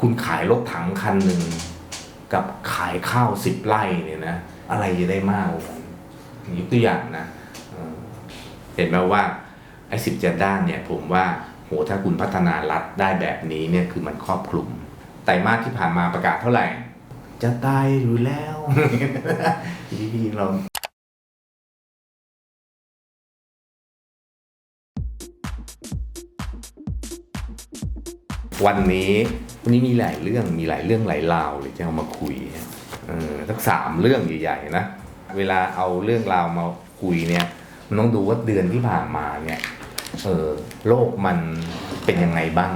คุณขายรถถังคันหนึ่งกับขายข้าวสิบไร่เนี่ยนะ อะไรจะได้มากกว่ากันยกตัวอย่างนะเห็นไหมว่าไอ้สิบเจ็ดด้านเนี่ยผมว่าโหถ้าคุณพัฒนารัฐได้แบบนี้เนี่ยคือมันครอบคลุมไตรมาสที่ผ่านมาประกาศเท่าไหร่ จะตายอยู่แล้วพี่เราวันนี้ วันนี้มีหลายเรื่องมีหลายเรื่องหลายราวเลยจะเอามาคุยเออทั้งสามเรื่องใหญ่ๆนะเวลาเอาเรื่องราวมาคุยเนี่ย มันต้องดูว่าเดือนที่ผ่านมาเนี่ยเออโลกมันเป็นยังไงบ้าง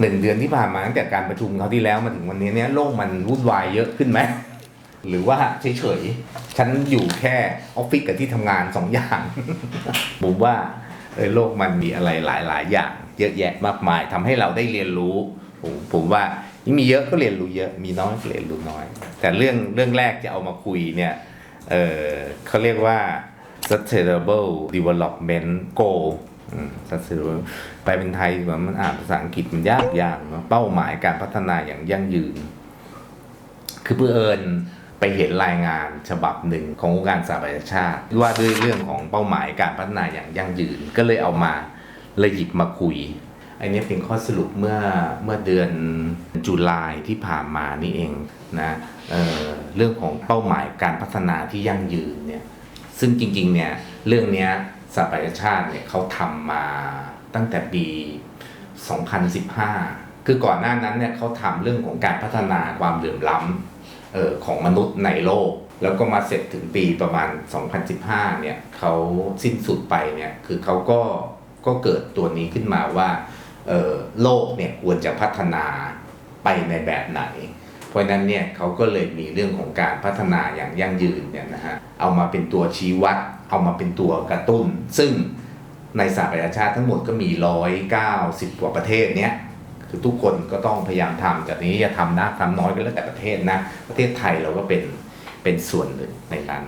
หนึ่งเดือนที่ผ่านมาตั้งแต่การประชุมเขาที่แล้วมาถึงวันนี้เนี่ยโลกมันวุ่นวายเยอะขึ้นไหมหรือว่าเฉยๆฉันอยู่แค่ออฟฟิศกับที่ทำงานสองอย่างผมว่าเออโลกมันมีอะไรหลาย ๆ อย่าง เยอะแยะมากมายทำให้เราได้เรียนรู้ ผมผมว่ายิ่งมีเยอะก็เรียนรู้เยอะ มีน้อยก็เรียนรู้น้อย แต่เรื่องเรื่องแรกจะเอามาคุยเนี่ยเออเขาเรียกว่า sustainable development goal sustainable แปเป็นไทยว่ามันอ่านภาษาอังกฤษมันยากอย่างเนอะเป้าหมายการพัฒนาอย่างยั่งยืน คือเพื่อเอิญไปเห็นรายงานฉบับหนึ่งขององค์การสหประชาชาติว่าด้วยเรื่องของเป้าหมายการพัฒนาอย่างยั่งยืน ก็เลยเอามาเลยหยิบมาคุย อันนี้เป็นข้อสรุปเมื่อเมื่อเดือนจุลายที่ผ่านมานี่เองนะเเรื่องของเป้าหมายการพัฒนาที่ยั่งยืนเนี่ยซึ่งจริงๆเนี่ยเรื่องนี้สหประชาชาติเนี่ยเขาทำมาตั้งแต่ปี 2015 คือก่อนหน้านั้นเนี่ยเขาทำเรื่องของการพัฒนาความเหลื่อมล้ำออของมนุษย์ในโลก แล้วก็มาเสร็จถึงปีประมาณ 2015 เนี่ยเขาสิ้นสุดไปเนี่ยคือเขาก็ก็เกิดตัวนี้ขึ้นมาว่า โลกเนี่ยควรจะพัฒนาไปในแบบไหน เพราะนั้นเนี่ยเขาก็เลยมีเรื่องของการพัฒนาอย่างยั่งยืนเนี่ยนะฮะเอามาเป็นตัวชี้วัด เอามาเป็นตัวกระตุ้น ซึ่งในสหประชาชาติทั้งหมดก็มี 190 กว่าประเทศเนี้ยคือทุกคนก็ต้องพยายามทำจากนี้จะทำนะทำน้อยก็แล้วแต่ประเทศนะ ประเทศไทยเราก็เป็นเป็นส่วนหนึ่งในนั้น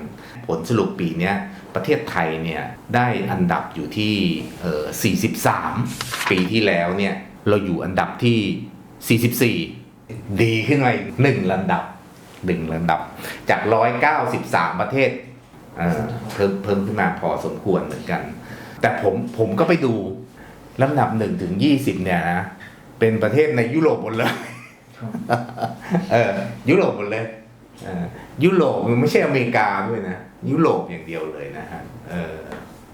ผลสรุปปีเนี้ย ประเทศไทยเนี่ยได้อันดับอยู่ที่ 43 ปีที่แล้วเนี่ยเราอยู่อันดับที่ 44 ดีขึ้นมาหนึ่งลำดับหนึ่งลำดับ จาก 193 ประเทศเเพิ่มเพิ่มขึ้นมาพอสมควรเหมือนกัน แต่ผมผมก็ไปดูลำดับ1ถึง20เนี่ยนะ เป็นประเทศในยุโรปหมดเลยเออยุโรปหมดเลยเออยุโรปมันไม่ใช่อเมริกาด้วยนะ ยุโรปอย่างเดียวเลยนะฮะ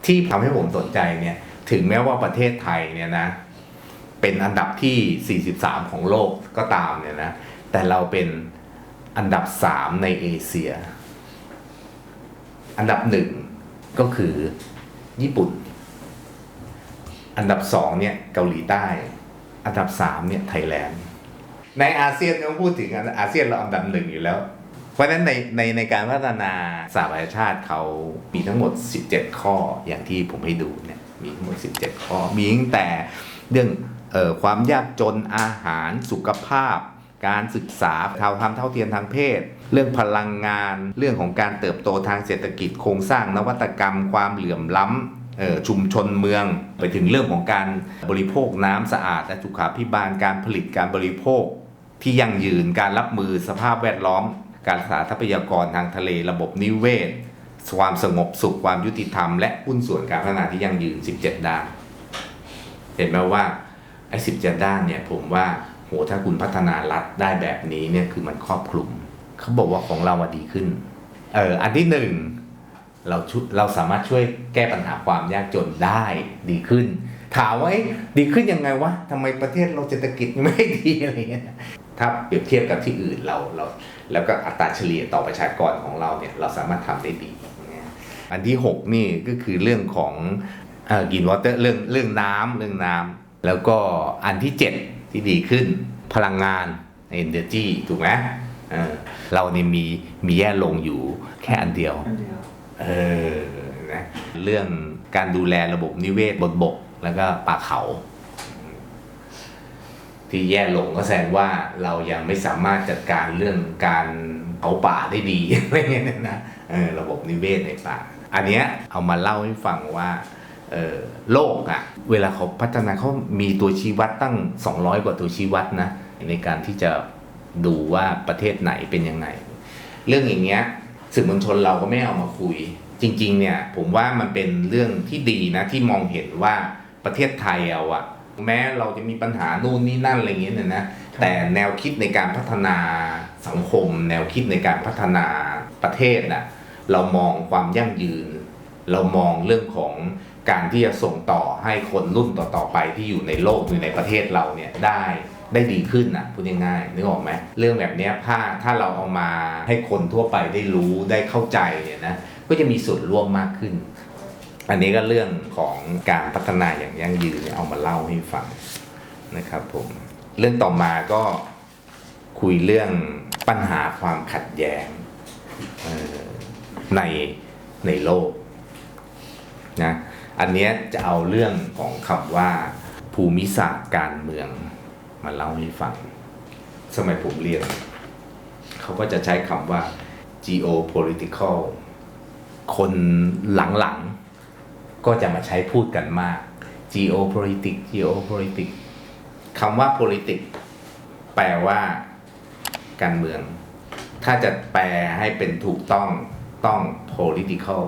ที่ทำให้ผมสนใจเนี่ยถึงแม้ว่าประเทศไทยเนี่ยนะ เป็นอันดับที่ 43 ของโลกก็ตามเนี่ยนะ แต่เราเป็นอันดับ 3 ในเอเชีย อันดับหนึ่งก็คือญี่ปุ่น อันดับสองเนี่ยเกาหลีใต้ อันดับสามเนี่ยไทยแลนด์ ในอาเซียนต้องพูดถึงอาเซียนเราอันดับหนึ่งอยู่แล้ว เพราะฉะนั้นในในในการพัฒนาสหประชาชาติเขามีทั้งหมด 17 ข้ออย่างที่ผมให้ดูเนี่ยมีทั้งหมด 17 ข้อ มีตั้งแต่เรื่องออความยากจนอาหารสุขภาพ การศึกษาเท่าทำเท่าเทียมทางเพศ เรื่องพลังงาน เรื่องของการเติบโตทางเศรษฐกิจโครงสร้างนวัตกรรม ความเหลื่อมล้ำชุมชนเมืองไปถึงเรื่องของการบริโภคน้ำสะอาด และสุขาภิบาลการผลิตการบริโภคที่ยั่งยืนการรับมือสภาพแวดล้อม การรักษาทรัพยากรทางทะเลระบบนิเวศ ความสงบสุขความยุติธรรม และหุ้นส่วนการพัฒนาที่ยั่งยืน 17 ด้าน เห็นไหมว่าไอ้17ด้านเนี่ยผมว่าโหถ้าคุณพัฒนารัฐได้แบบนี้เนี่ยคือมันครอบคลุม เขาบอกว่าของเราอะดีขึ้น เอออันที่หนึ่งเราชุเราสามารถช่วยแก้ปัญหาความยากจนได้ดีขึ้น ถามว่าดีขึ้นยังไงวะทำไมประเทศเราเศรษฐกิจไม่ดีอะไรเงี้ย ถ้าเปรียบเทียบกับที่อื่นเราเรา แล้วก็อัตราเฉลี่ยต่อประชากรของเราเนี่ยเราสามารถทำได้ดีนะอันที่ 6 นี่ก็คือเรื่องของเอ่อกินวอเตอร์เรื่องเรื่องน้ำเรื่องน้ำแล้วก็อันที่ 7 ที่ดีขึ้นพลังงาน energy ถูกไหมเออเราเนี่ยมีมีแย่ลงอยู่แค่อันเดียวอันเดียวเออนะเรื่องการดูแลระบบนิเวศบนบก แล้วก็ป่าเขา ที่แย่ลงก็แสดงว่าเรายังไม่สามารถจัดการเรื่องการเผาป่าได้ดีอะไรเงี้ยนะเออระบบนิเวศในป่า อันเนี้ยเอามาเล่าให้ฟังว่าโลกอะเวลาเขาพัฒนาเขามีตัวชี้วัดตั้ง 200 กว่าตัวชี้วัดนะในการที่จะดูว่าประเทศไหนเป็นยังไง เรื่องอย่างเงี้ยสื่อมวลชนเราก็ไม่เอามาคุย จริง ๆ เนี่ย ผมว่ามันเป็นเรื่องที่ดีนะที่มองเห็นว่าประเทศไทยเอาอะ แม้เราจะมีปัญหานู่นนี่นั่นอะไรอย่างเงี้ยเนี่ยนะแต่แนวคิดในการพัฒนาสังคม แนวคิดในการพัฒนาประเทศน่ะเรามองความยั่งยืน เรามองเรื่องของการที่จะส่งต่อให้คนรุ่นต่อๆไปที่อยู่ในโลกอยู่ในประเทศเราเนี่ยได้ได้ดีขึ้นนะพูดง่ายๆนึกออกไหมเรื่องแบบเนี้ยถ้าถ้าเราเอามาให้คนทั่วไปได้รู้ได้เข้าใจเนี่ยนะก็จะมีส่วนร่วมมากขึ้น อันนี้ก็เรื่องของการพัฒนาอย่างยั่งยืนเอามาเล่าให้ฟังนะครับผมเรื่องต่อมาก็คุยเรื่องปัญหาความขัดแย้งในในโลกนะอันนี้จะเอาเรื่องของคำว่าภูมิศาสตร์การเมืองมาเล่าให้ฟัง สมัยผมเรียนเขาก็จะใช้คำว่า geopolitical คนหลังๆ ก็จะมาใช้พูดกันมาก geopolitics geopolitics คำว่า politics แปลว่า การเมือง ถ้าจะแปลให้เป็นถูกต้องต้อง political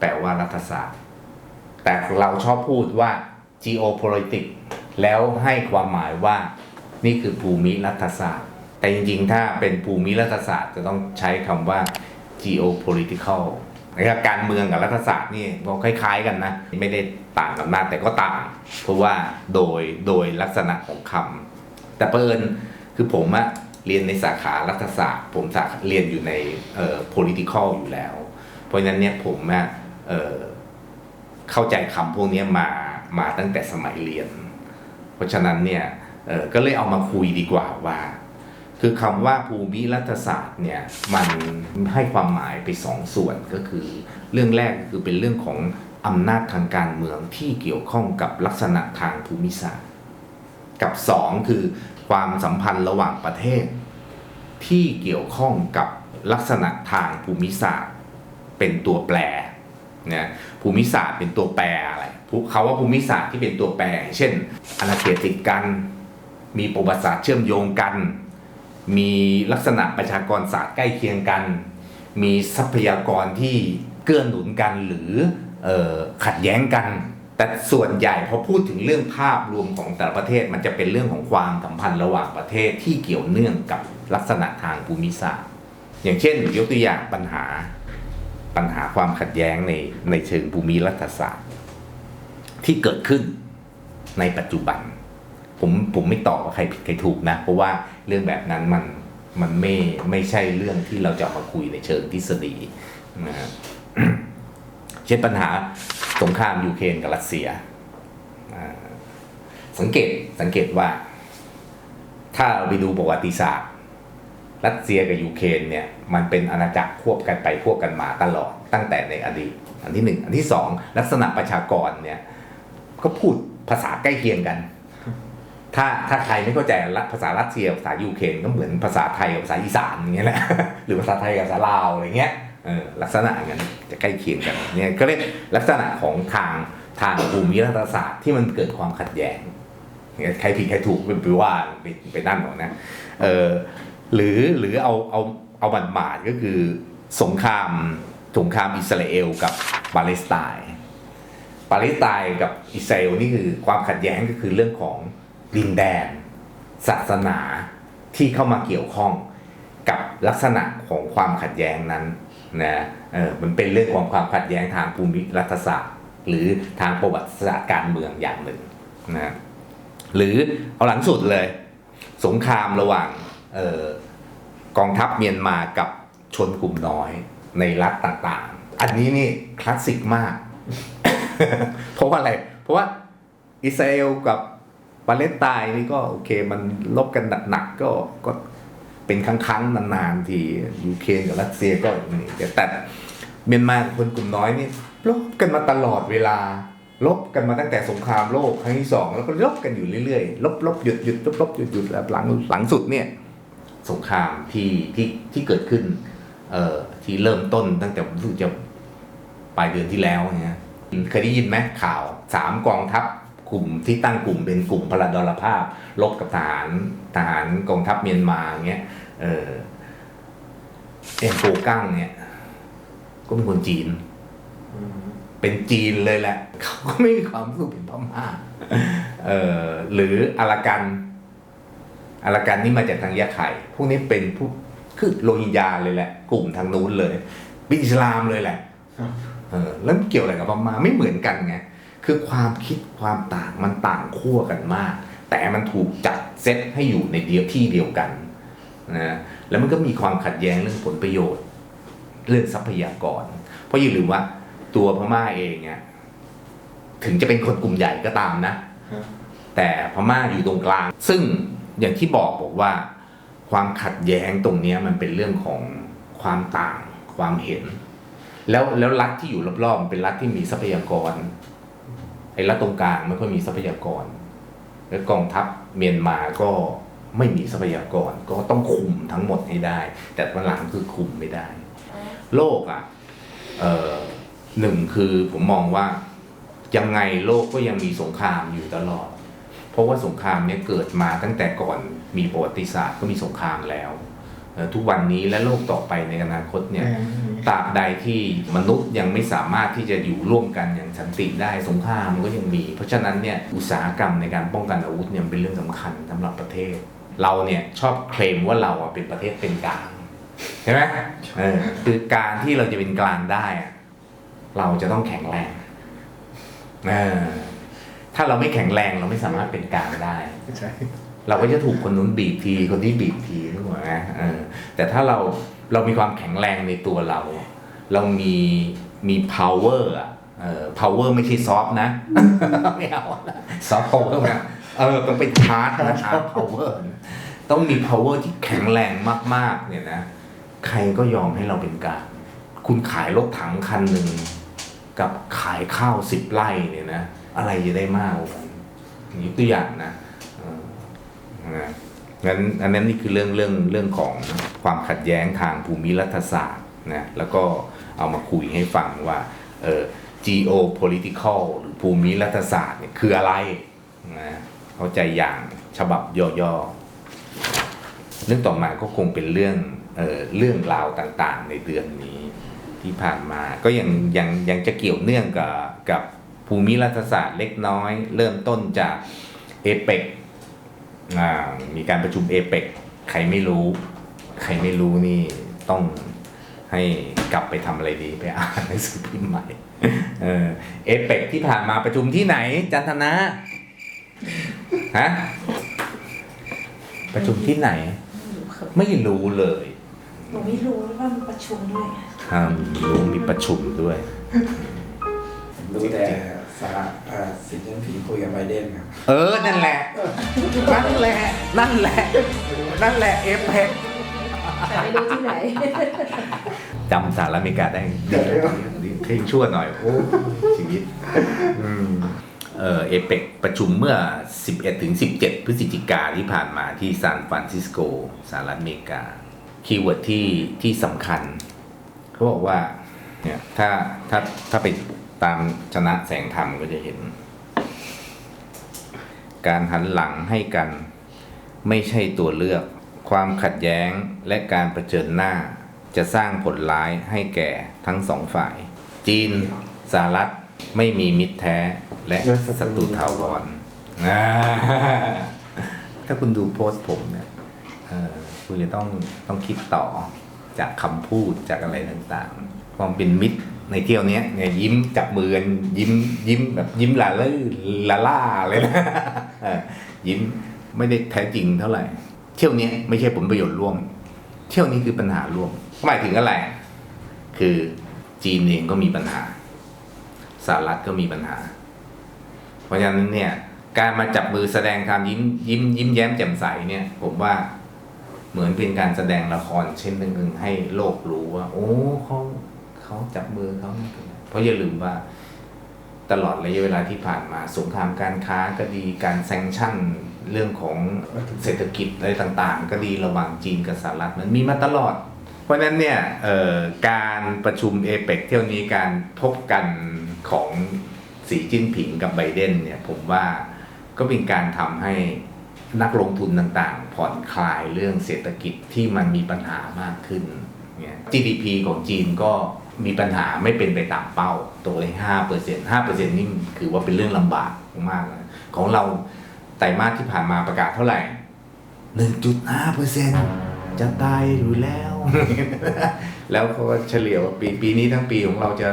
แปลว่ารัฐศาสตร์ แต่เราชอบพูดว่า geopolitics แล้วให้ความหมายว่า นี่คือภูมิรัฐศาสตร์ แต่จริงๆ ถ้าเป็นภูมิรัฐศาสตร์จะต้องใช้คำว่า geopolitical นะครับการเมืองกับรัฐศาสตร์นี่ก็คล้าย ๆ กันนะ ไม่ได้ต่างกันมากแต่ก็ต่าง เพราะว่าโดยโดยลักษณะของคำแต่เปิญคือผมอะเรียนในสาขารัฐศาสตร์ ผมสาขาเรียนอยู่ในเอ่อ political อยู่แล้ว เพราะฉะนั้นเนี่ยผมอะเอ่อเข้าใจคำพวกนี้มามาตั้งแต่สมัยเรียน เพราะฉะนั้นเนี่ยเอ่อก็เลยเอามาคุยดีกว่าว่า คือคำว่าภูมิรัฐศาสตร์เนี่ยมันให้ความหมายไปสองส่วนก็คือ เรื่องแรกคือเป็นเรื่องของอำนาจทางการเมืองที่เกี่ยวข้องกับลักษณะทางภูมิศาสตร์ กับสองคือความสัมพันธ์ระหว่างประเทศ ที่เกี่ยวข้องกับลักษณะทางภูมิศาสตร์ เป็นตัวแปรนะภูมิศาสตร์เป็นตัวแปรอะไรเขาว่าภูมิศาสตร์ที่เป็นตัวแปร เช่นอาณาเขตติดกัน มีประวัติศาสตร์เชื่อมโยงกัน มีลักษณะประชากรศาสตร์ใกล้เคียงกัน มีทรัพยากรที่เกื้อหนุนกันหรือออขัดแย้งกัน แต่ส่วนใหญ่พอพูดถึงเรื่องภาพรวมของแต่ละประเทศมันจะเป็นเรื่องของความสัมพันธ์ระหว่างประเทศที่เกี่ยวเนื่องกับลักษณะทางภูมิศาสตร์ อย่างเช่นยกตัวอย่างปัญหาปัญหาความขัดแย้งในในเชิงภูมิรัฐศาสตร์ ที่เกิดขึ้นในปัจจุบัน ผมผมไม่ตอบว่าใครผิดใครถูกนะ เพราะว่า เรื่องแบบนั้นมันมันไม่ไม่ใช่เรื่องที่เราจะมาคุยในเชิงทฤษฎีนะฮะเช่นปัญหาสงครามยูเครนกับรัสเซีย สังเกตสังเกตว่า ถ้าเราไปดูประวัติศาสตร์ รัสเซียกับยูเครนเนี่ยมันเป็นอาณาจักรควบกันไปควบกันมาตลอดตั้งแต่ในอดีต อันที่หนึ่งอันที่สองลักษณะประชากรเนี่ยก็พูดภาษาใกล้เคียงกัน ถ้าถ้าใครไม่เข้าใจภาษารัสเซียภาษายูเครนก็เหมือนภาษาไทยกับภาษาอีสานอย่างเงี้ยแหละหรือภาษาไทยกับภาษาลาวอะไรเงี้ยเออลักษณะอย่างนั้นจะใกล้เคียงกันเนี่ยก็เรียกลักษณะของทางทางภูมิรัฐศาสตร์ที่มันเกิดความขัดแย้งเนี่ยใครผิดใครถูกเป็นไปว่าไปไปนั่นหรอกนะเออหรือหรือเอาเอาเอาบันหมาดก็คือสงครามสงครามอิสราเอลกับปาเลสไตน์ปาเลสไตน์กับอิสราเอลนี่คือความขัดแย้งก็คือเรื่องของ ดินแดน ศาสนาที่เข้ามาเกี่ยวข้องกับลักษณะของความขัดแย้งนั้นนะเออมันเป็นเรื่องของความขัดแย้งทางภูมิรัฐศาสตร์ หรือทางประวัติศาสตร์การเมืองอย่างหนึ่งนะหรือเอาหลังสุดเลย สงครามระหว่างออกองทัพเมียนมากับชนกลุ่มน้อยในรัฐต่างๆ อันนี้นี่คลาสสิกมาก เพราะว่าอะไร เพราะว่าอิสราเอลกับาเลสไตน์นี่ก็โอเคมันลบกันหนักๆก็ก็เป็นครั้งๆนานๆทียูเครนกับรัสเซียก็นี่แต่แต่เมียนมาคนกลุ่มน้อยนี่ลบกันมาตลอดเวลาลบกันมาตั้งแต่สงครามโลกครั้งที่สองแล้วก็ลบกันอยู่เรื่อยๆลบลบหยุดหยุดลบลบหยุดหยุดแล้วหลังหลังสุดเนี่ยสงครามที่ที่ที่เกิดขึ้นเอ่อที่เริ่มต้นตั้งแต่รู้จะปลายเดือนที่แล้วเนี่ยเคยได้ยินไหมข่าวสามกองทัพ กลุ่มที่ตั้งกลุ่มเป็นกลุ่มพลดรภาพลบกับทหารทหารกองทัพเมียนมาเงี้ยเออเอ็นโกั้งเนี่ย ก็เป็นคนจีน เป็นจีนเลยแหละ เขาก็ไม่มีความรู้สึกเป็นพม่าเออหรืออารากันอารากันนี่มาจากทางยะไข่พวกนี้เป็นผู้คือโรฮิงญาเลยแหละ กลุ่มทางนู้นเลยเป็นอิสลามเลยแหละเออแล้วเกี่ยวอะไรกับพม่าไม่เหมือนกันไง คือความคิดความต่างมันต่างขั้วกันมาก แต่มันถูกจัดเซตให้อยู่ในเดียวที่เดียวกันนะแล้วมันก็มีความขัดแย้งเรื่องผลประโยชน์ เรื่องทรัพยากร เพราะอย่าลืมว่าตัวพม่าเองเนี่ยถึงจะเป็นคนกลุ่มใหญ่ก็ตามนะครับแต่พม่าอยู่ตรงกลาง ซึ่งอย่างที่บอกบอกว่า ความขัดแย้งตรงเนี้ยมันเป็นเรื่องของความต่างความเห็น แล้วแล้วรัฐที่อยู่รอบๆมันเป็นรัฐที่มีทรัพยากร ไอ้รัฐตรงกลางไม่ค่อยมีทรัพยากร แล้วกองทัพเมียนมาก็ไม่มีทรัพยากรก็ต้องคุมทั้งหมดให้ได้ แต่วันหลังคือคุมไม่ได้ โลกอะเอ่อหนึ่งคือผมมองว่ายังไงโลกก็ยังมีสงครามอยู่ตลอด เพราะว่าสงครามเนี่ยเกิดมาตั้งแต่ก่อนมีประวัติศาสตร์ก็มีสงครามแล้วเอ่อ ทุกวันนี้และโลกต่อไปในอนาคตเนี่ยแม่งตราบใดที่มนุษย์ยังไม่สามารถที่จะอยู่ร่วมกันอย่างสันติได้สงครามมันก็ยังมี เพราะฉะนั้นเนี่ยอุตสาหกรรมในการป้องกันอาวุธเนี่ยมันเป็นเรื่องสำคัญสำหรับประเทศ เราเนี่ยชอบเคลมว่าเราอะเป็นประเทศเป็นกลางใช่ไหมเออคือการที่เราจะเป็นกลางได้อะเราจะต้องแข็งแรงเออถ้าเราไม่แข็งแรงเราไม่สามารถเป็นกลางได้ใช่ เราก็จะถูกคนนู้นบีบที คนที่บีบทีถูกไหมแต่ถ้าเราเรามีความแข็งแรงในตัวเรา เรามีมี power อะเออ power ไม่ใช่ซอฟนะไม่เอาซอฟ power นะเออต้องเป็นฮาร์ดนะฮาร์ด power ต้องมี power ที่แข็งแรงมากๆ เนี่ยนะ ใครก็ยอมให้เราเป็นกลางคุณขายรถถังคันหนึ่งกับขายข้าวสิบไร่เนี่ยนะ อะไรจะได้มากกว่ากันยกตัวอย่างนะ นะงั้นอันนั้นนี่คือเรื่องเรื่องเรื่องของความขัดแย้งทางภูมิรัฐศาสตร์นะแล้วก็เอามาคุยให้ฟังว่าเออ geopolitical หรือภูมิรัฐศาสตร์เนี่ยคืออะไรนะเข้าใจอย่างฉบับย่อๆเรื่องต่อมาก็คงเป็นเรื่องเออเรื่องราวต่างๆ ในเดือนนี้ที่ผ่านมาก็ยังยังยังจะเกี่ยวเนื่องกับกับภูมิรัฐศาสตร์เล็กน้อย เริ่มต้นจากเอเปก มีการประชุมเอเปกใครไม่รู้ ใครไม่รู้นี่ต้องให้กลับไปทำอะไรดีไปอ่านหนังสือพิมพ์ใหม่เออเอเปกที่ผ่านมาประชุมที่ไหน จันทนะฮะประชุมที่ไหน ไม่รู้เลยหนูไม่รู้ว่ามันประชุมด้วยอ่ารู้มีประชุมด้วยรู้แต่ สาระอ่าสินเจิ้นผิงคุยกับไบเดนครับ เออ นั่นแหละ นั่นแหละ นั่นแหละ นั่นแหละเอเปกแต่ไม่รู้ที่ไหน จำสหรัฐอเมริกาได้เพลงชั่วหน่อย โอ้ชีวิตอืมเออเอเปกประชุมเมื่อ 11ถึง17 พฤศจิกาที่ผ่านมาที่ซานฟรานซิสโกสหรัฐอเมริกา คีย์เวิร์ดที่ที่สำคัญ เขาบอกว่าเนี่ยถ้าถ้าถ้าไป ตามชนะแสงธรรมก็จะเห็น การหันหลังให้กัน ไม่ใช่ตัวเลือก ความขัดแย้งและการประเจิญหน้า จะสร้างผลร้ายให้แก่ทั้งสองฝ่าย จีนสหรัฐไม่มีมิตรแท้และศัตรูถาวรถ้าคุณดูโพสต์ผมเนี่ยคุณจะต้องต้องคิดต่อจากคำพูดจากอะไรต่างๆ ความเป็นมิตร ในเที่ยวนี้เนี่ยยิ้มจับมือกันยิ้มยิ้มแบบยิ้มละเล่ละล่าเลยนะยิ้มไม่ได้แท้จริงเท่าไหร่ เที่ยวนี้ไม่ใช่ผลประโยชน์ร่วม เที่ยวนี้คือปัญหาร่วมหมายถึงอะไรคือจีนเองก็มีปัญหาสหรัฐก็มีปัญหา เพราะฉะนั้นเนี่ย การมาจับมือแสดงความยิ้มยิ้มยิ้มแย้มแจ่มใสเนี่ย ผมว่าเหมือนเป็นการแสดงละครเช่นหนึ่งให้โลกรู้ว่า โอ้เขา เขาจับมือเขาเป็นไรเพราะอย่าลืมว่าตลอดระยะเวลาที่ผ่านมาสงครามการค้าก็ดีการแซงชั่นเรื่องของเศรษฐกิจอะไรต่างๆ ก็ดีระหว่างจีนกับสหรัฐมันมีมาตลอด เพราะฉะนั้นเนี่ยการประชุมเอเปกเที่ยวนี้การพบกันของสีจิ้นผิงกับไบเดนเนี่ยผมว่าก็เป็นการทำให้นักลงทุนต่างๆ ผ่อนคลายเรื่องเศรษฐกิจที่มันมีปัญหามากขึ้นเนี่ย GDP ของจีนก็ มีปัญหาไม่เป็นไปตามเป้าตัวเลขห้าเปอร์เซ็นต์ห้าเปอร์เซ็นต์นี่คือว่าเป็นเรื่องลำบากมากนะของเราไตรมาสที่ผ่านมาประกาศเท่าไหร่หนึ่งจุดห้าเปอร์เซ็นต์จะตายอยู่แล้ว แล้วเขาก็เฉลี่ยว่าปีปีนี้ทั้งปีของเราจะ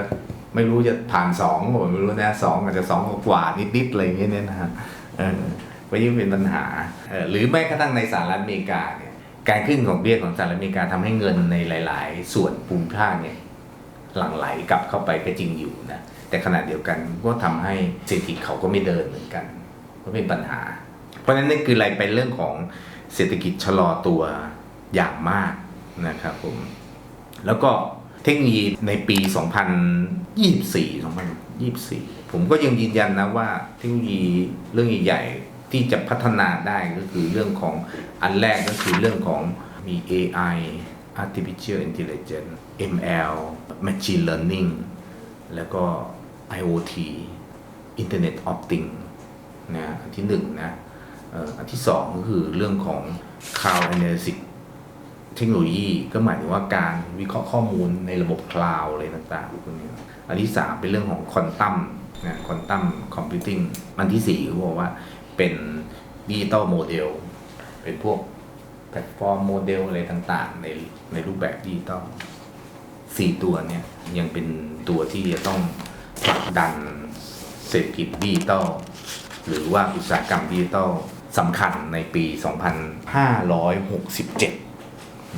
ไม่รู้จะผ่านสองผมไม่รู้นะสองอาจจะสองกว่านิดๆอะไรอย่างเงี้ยเนี่ยนะฮะเออก็ยิ่งเป็นปัญหาเออหรือแม้กระทั่งในสหรัฐอเมริกาเนี่ยการขึ้นของเบี้ยของสหรัฐอเมริกาทำให้เงินในหลาย ๆ ส่วนภูมิภาคเนี่ย หลั่งไหลกลับเข้าไปก็จริงอยู่นะแต่ขณะเดียวกันก็ทำให้เศรษฐกิจเขาก็ไม่เดินเหมือนกัน ก็เป็นปัญหา เพราะฉะนั้นนี่คืออะไรเป็นเรื่องของเศรษฐกิจชะลอตัวอย่างมากนะครับผมแล้วก็เทคโนโลยีในปี 2024 2024 ผมก็ยังยืนยันนะว่าเทคโนโลยีเรื่องใหญ่ๆที่จะพัฒนาได้ก็คือเรื่องของอันแรกก็คือเรื่องของมี AI artificial intelligence ML machine learning แล้วก็ IoT Internet of Things นะอันที่หนึ่งนะอันที่สองก็คือเรื่องของ Cloud Analytics เทคโนโลยีก็หมายถึงว่าการวิเคราะห์ข้อมูลในระบบคลาวด์อะไรต่างๆพวกนี้อันที่สามเป็นเรื่องของควอนตัมนะควอนตัมคอมพิวติ้งอันที่สี่เขาบอกว่าเป็นดิจิตอลโมเดลเป็นพวก แพลตฟอร์มโมเดลอะไรต่างๆ ในในรูปแบบดิจิตอลสี่ตัวเนี่ยยังเป็นตัวที่จะต้องผลักดันเศรษฐกิจดิจิตอลหรือว่าอุตสาหกรรมดิจิตอลสำคัญในปี 2567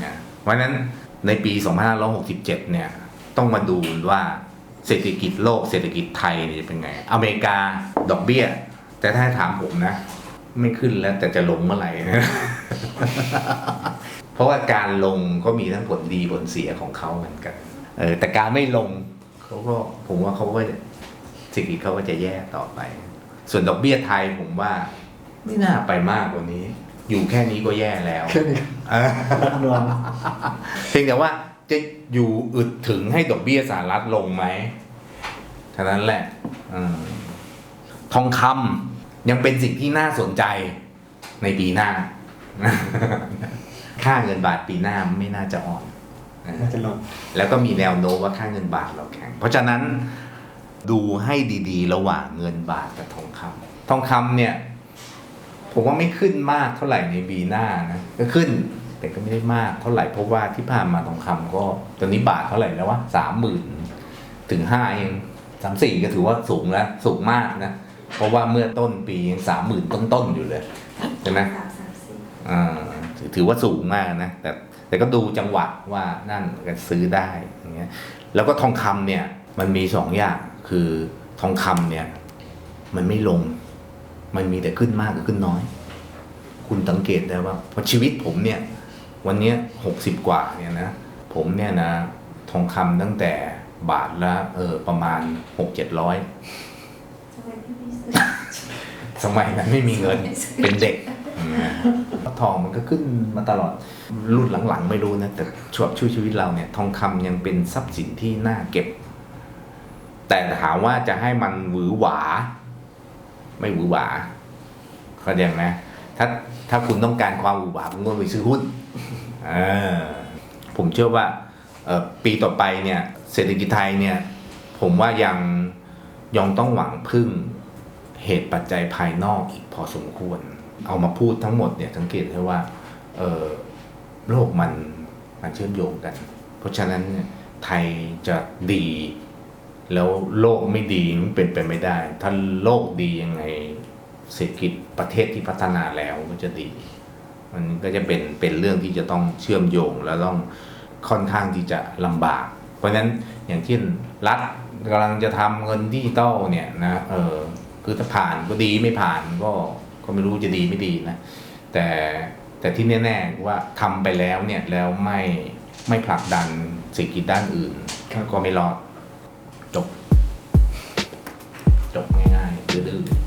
นะเพราะฉะนั้นในปี 2567 เนี่ยต้องมาดูว่าเศรษฐกิจโลกเศรษฐกิจไทยจะเป็นไง อเมริกาดอกเบี้ย แต่ถ้าถามผมนะ ไม่ขึ้นแล้วแต่จะลงเมื่อไหร่นะ เพราะว่าการลงก็มีทั้งผลดีผลเสียของเขาเหมือนกัน เออแต่การไม่ลงเขาก็ผมว่าเขาก็เศรษฐกิจเขาก็จะแย่ต่อไป ส่วนดอกเบี้ยไทยผมว่า ไม่น่าไปมากกว่านี้ อยู่แค่นี้ก็แย่แล้วแค่นี้เออรักนวลเพียงแต่ว่าจะอยู่อึดถึงให้ดอกเบี้ยสหรัฐลงไหมเท่านั้นแหละอมทองคำยังเป็นสิ่งที่น่าสนใจในปีหน้า ค่าเงินบาทปีหน้าไม่น่าจะอ่อนน่าจะลงแล้วก็มีแนวโน้มว่าค่าเงินบาทเราแข็ง เพราะฉะนั้นดูให้ดีๆ ระหว่างเงินบาทกับทองคำทองคำเนี่ย ผมว่าไม่ขึ้นมากเท่าไหร่ในปีหน้านะก็ขึ้น แต่ก็ไม่ได้มากเท่าไหร่เพราะว่าที่ผ่านมาทองคำก็ตอนนี้บาทเท่าไหร่แล้ววะสามหมื่นถึงห้าเองสามสี่ก็ถือว่าสูงแล้วสูงมากนะ เพราะว่าเมื่อต้นปียังสามหมื่นต้นๆอยู่เลยใช่ไหม ถือถือว่าสูงมากนะ แต่แต่ก็ดูจังหวะว่านั่นก็ซื้อได้อย่างเงี้ยแล้วก็ทองคำเนี่ยมันมีสองอย่างคือทองคำเนี่ย มันไม่ลง มันมีแต่ขึ้นมากกับขึ้นน้อย คุณสังเกตได้ว่าเพราะชีวิตผมเนี่ย วันเนี้หกสิบกว่าเนี่ยนะ ผมเนี่ยนะ ทองคำตั้งแต่บาทละเออประมาณหกเจ็ดร้อยทำไมพี่ไม่ซื้อสมัยนั้นไม่มีเงินเป็นเด็กนะ ทองมันก็ขึ้นมาตลอดรุ่นหลังๆ ไม่รู้นะ แต่ช่วงช่วยชีวิตเราเนี่ย ทองคำยังเป็นทรัพย์สินที่น่าเก็บ แต่ถามว่าจะให้มันหวือหวา ไม่หวือหวาเข้าใจไหมถ้าถ้าคุณต้องการความหวือหวาคุณก็ไปซื้อหุ้นผมเชื่อว่าปีต่อไปเนี่ย เศรษฐกิจไทยเนี่ย ผมว่ายังยังต้องหวังพึ่งเหตุปัจจัยภายนอกอีกพอสมควร เอามาพูดทั้งหมดเนี่ยสังเกตได้ว่าโลกมันมันเชื่อมโยงกัน เพราะฉะนั้นไทยจะดี แล้วโลกไม่ดีมันเป็นไปไม่ได้ ถ้าโลกดียังไงเศรษฐกิจประเทศที่พัฒนาแล้วก็จะดี มันก็จะเป็นเป็นเรื่องที่จะต้องเชื่อมโยงแล้วต้องค่อนข้างที่จะลำบาก เพราะฉะนั้นอย่างเช่นรัฐกำลังจะทำเงินดิจิตอลเนี่ยนะเออคือถ้าผ่านก็ดีไม่ผ่านก็ ก็ไม่รู้จะดีไม่ดีนะแต่แต่ที่แน่ๆว่าทำไปแล้วเนี่ยแล้วไม่ไม่ผลักดันเศรษฐกิจด้านอื่นครับก็ไม่รอดจบ จบง่ายๆดื้อๆ